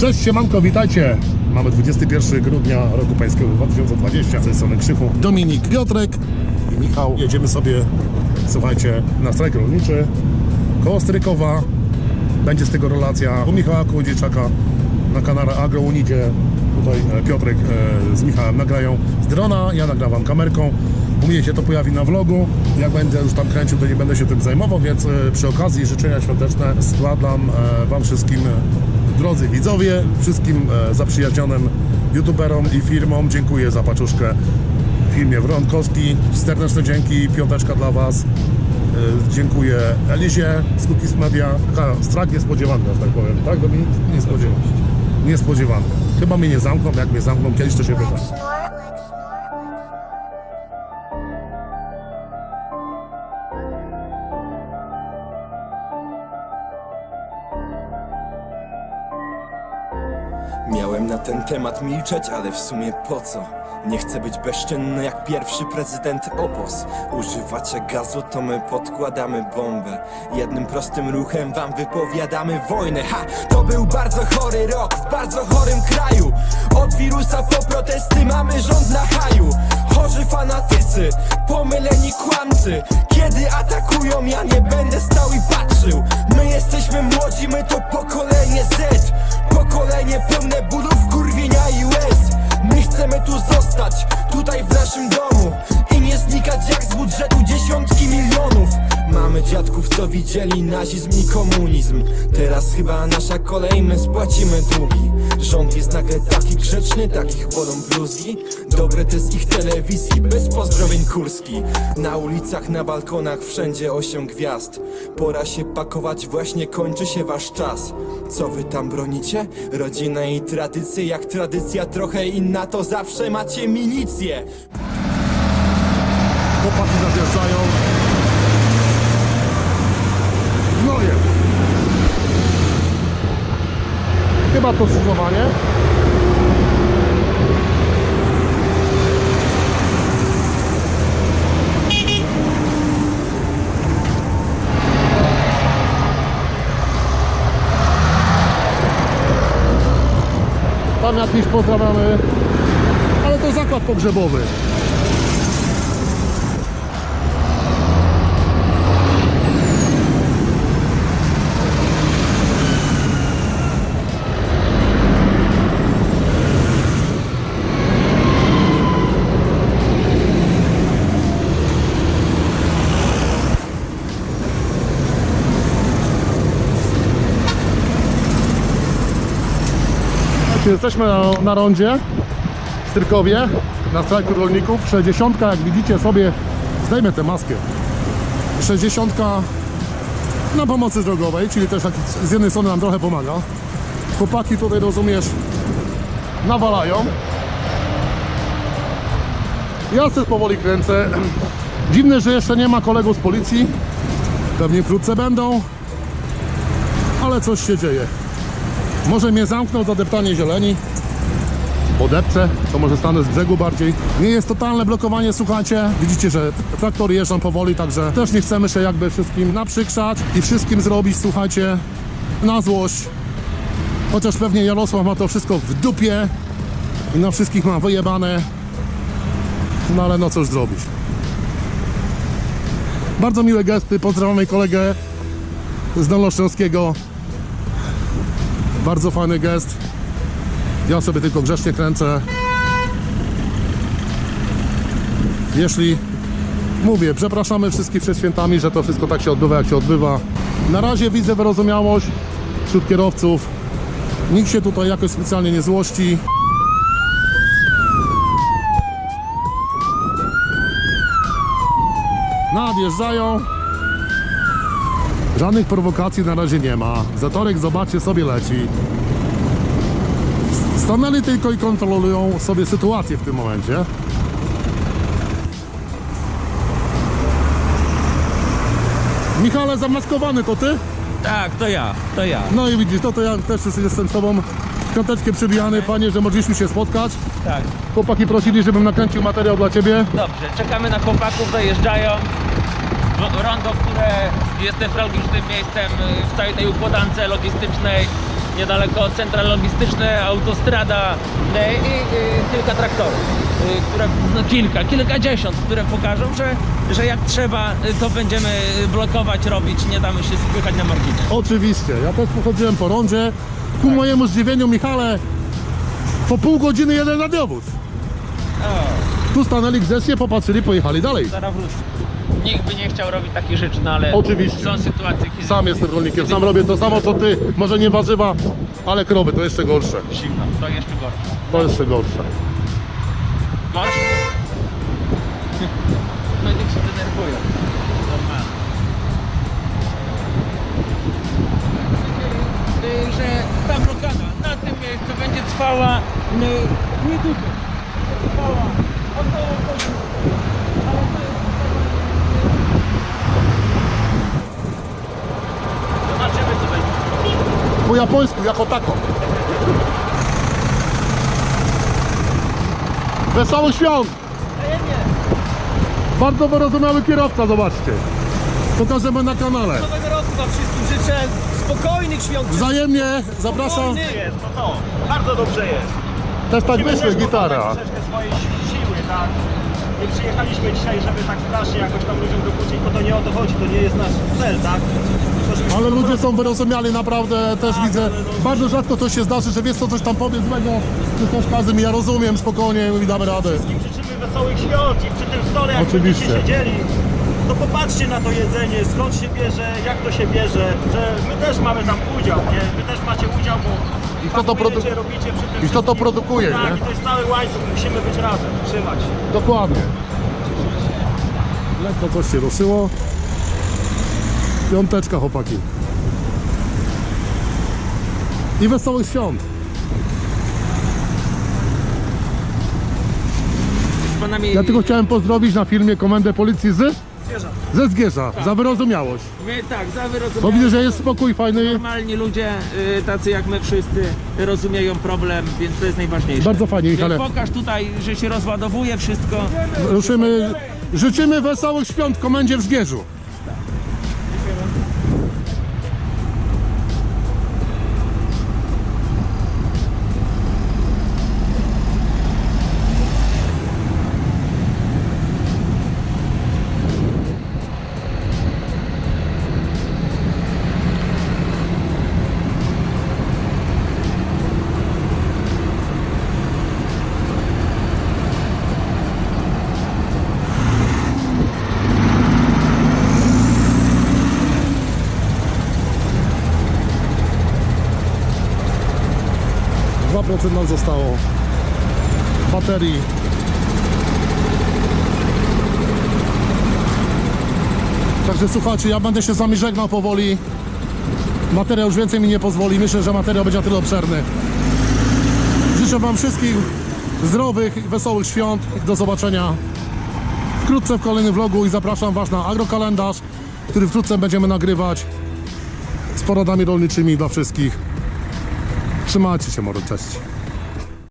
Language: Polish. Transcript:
Cześć, siemanko, witajcie. Mamy 21 grudnia roku pańskiego 2020. Z strony Krzychu, Dominik, Piotrek i Michał. Jedziemy sobie, słuchajcie, na strajk rolniczy koło Strykowa. Będzie z tego relacja u Michała Kołodziejczaka na kanale AgroUnidzie. Tutaj e, Piotrek e, z Michałem nagrają z drona, ja nagrywam kamerką. U mnie się to pojawi na vlogu. Jak będę już tam kręcił, to nie będę się tym zajmował, więc e, przy okazji życzenia świąteczne składam Wam wszystkim, drodzy widzowie, wszystkim e, zaprzyjaźnionym youtuberom i firmom. Dziękuję za paczuszkę w filmie Wronkowski. Serdeczne dzięki, piąteczka dla Was. E, Dziękuję Elizie z Cookies Media. Taka strach niespodziewany, że tak powiem. Tak, Dominik? Niespodziewany. Niespodziewany. Chyba mnie nie zamkną, jak mnie zamkną, kiedyś to się wyda. Miałem na ten temat milczeć, ale w sumie po co? Nie chcę być bezczynny jak pierwszy prezydent opos. Używacie gazu, to my podkładamy bombę. Jednym prostym ruchem wam wypowiadamy wojnę. Ha! To był bardzo chory rok w bardzo chorym kraju. Od wirusa po protesty mamy rząd na haju. Chorzy fanatycy, pomyleni kłamcy Dziadków, co widzieli nazizm i komunizm. Teraz chyba nasza kolej, my spłacimy długi. Rząd jest nagle taki grzeczny, takich bolą bluzgi. Dobre te z ich telewizji, bez pozdrowień kurski. Na ulicach, na balkonach, wszędzie osiem gwiazd. Pora się pakować, właśnie kończy się wasz czas. Co wy tam bronicie? Rodzinę i tradycję, jak tradycja trochę inna To zawsze macie milicję. Chłopaki zajeżdżają. No nie. Chyba to skrzyżowanie. Tam jakiś pozdrawiamy, ale to zakład pogrzebowy. Jesteśmy na, na rondzie w Styrkowie, na strajku rolników. 60, jak widzicie sobie, zdejmę tę maskę. 60 na pomocy drogowej, czyli też tak z jednej strony nam trochę pomaga. Chłopaki tutaj, rozumiesz, nawalają. Ja sobie powoli kręcę. Dziwne, że jeszcze nie ma kolegów z policji. Pewnie wkrótce będą. Ale coś się dzieje. Może mnie zamknął za deptanie zieleni. Podepcę, to może stanę z brzegu bardziej. Nie jest totalne blokowanie, słuchajcie. Widzicie, że traktory jeżdżą powoli, także też nie chcemy się jakby wszystkim naprzykrzać i wszystkim zrobić, słuchajcie, na złość. Chociaż pewnie Jarosław ma to wszystko w dupie i na wszystkich ma wyjebane. No ale no cóż zrobić. Bardzo miłe gesty, pozdrawiamy kolegę z Dolnośląskiego. Bardzo fajny gest. Ja sobie tylko grzecznie kręcę. Jeśli mówię, przepraszamy wszystkich przed świętami, że to wszystko tak się odbywa, jak się odbywa. Na razie widzę wyrozumiałość wśród kierowców. Nikt się tutaj jakoś specjalnie nie złości. Nadjeżdżają. Żadnych prowokacji na razie nie ma. Zatorek, zobaczcie, sobie leci. Stanęli tylko i kontrolują sobie sytuację w tym momencie. Michale, zamaskowany to ty? Tak, to ja, to ja. No i widzisz, no to ja też jestem z tobą piąteczkę przybijany. Fajnie, że mogliśmy się spotkać. Tak, Chłopaki prosili, żebym nakręcił materiał dla ciebie. dobrze. Czekamy na chłopaków, dojeżdżają. Ro- Rondo, które jest newralgicznym miejscem y, w całej tej układance logistycznej. niedaleko centra logistyczne, autostrada e, i e, kilka traktorów, które, no kilka, kilkadziesiąt, które pokażą, że, że jak trzeba, to będziemy blokować, robić, nie damy się spychać na marginie. Oczywiście, ja też pochodziłem po rondzie. Ku mojemu zdziwieniu, Michale, po pół godziny jeden radiowóz. O, Tu stanęli grzecznie, popatrzyli, pojechali dalej. zaraz. Nikt by nie chciał robić takich rzeczy, no ale Oczywiście. są sytuacje, kiedy Sam jestem rolnikiem, sam robię to samo co ty. Może nie warzywa, ale krowy, to jeszcze gorsze. zimno, to jeszcze gorsze. To jeszcze gorsze. Masz? No niech się denerwują. Normalnie. Że ta blokada na tym miejscu będzie trwała niedługo. Trwała około godziny. Ale to jest Zobaczymy co japońsku, jako tako. Wesołych świąt! Bardzo wyrozumiały kierowca, zobaczcie. Pokażemy na kanale. Nowego roku wam wszystkim życzę spokojnych świąt. Wzajemnie zapraszam. Spokojnych. jest, no to bardzo dobrze jest. Też tak też gitara. troszeczkę swojej si- siły, tak? Nie przyjechaliśmy dzisiaj, żeby tak strasznie jakoś tam ludziom dokuczyć, bo to nie o to chodzi, to nie jest nasz cel, tak? Ale ludzie są wyrozumiali, naprawdę też widzę. Bardzo rzadko to się zdarzy, że wiesz co, coś tam powie złego, czy też każdy mi, ja rozumiem, spokojnie i damy radę. Wszystkim życzymy wesołych świąt i przy tym stole, jak Oczywiście. będziecie siedzieli, to popatrzcie na to jedzenie, skąd się bierze, jak to się bierze, że my też mamy tam udział, nie? Wy też macie udział, bo I kto to produ- robicie przy tym i kto to produkuje, Tak, nie? i to jest cały łańcuch, musimy być razem, trzymać. Dokładnie. Lekko coś się ruszyło. Piąteczka, chłopaki. I wesołych świąt. Z panami Ja tylko chciałem pozdrowić na filmie Komendę Policji z... Ze Zgierza, za wyrozumiałość. My, tak, za Bo wyrozumiałe. widzę, że jest spokój fajny. Normalni ludzie, y, tacy jak my wszyscy, rozumieją problem, więc to jest najważniejsze. Bardzo fajnie, Więc Michale. Pokaż tutaj, że się rozładowuje wszystko. Ruszymy. Życzymy wesołych świąt Komendzie w Zgierzu. Dwa procent nam zostało. Baterii. Także słuchajcie, ja będę się z wami żegnał powoli. Materiał już więcej mi nie pozwoli. Myślę, że materiał będzie na tyle obszerny. Życzę wam wszystkich zdrowych wesołych świąt. Do zobaczenia wkrótce w kolejnym vlogu i zapraszam was na agrokalendarz, który wkrótce będziemy nagrywać z poradami rolniczymi dla wszystkich. スマーチしてもらったし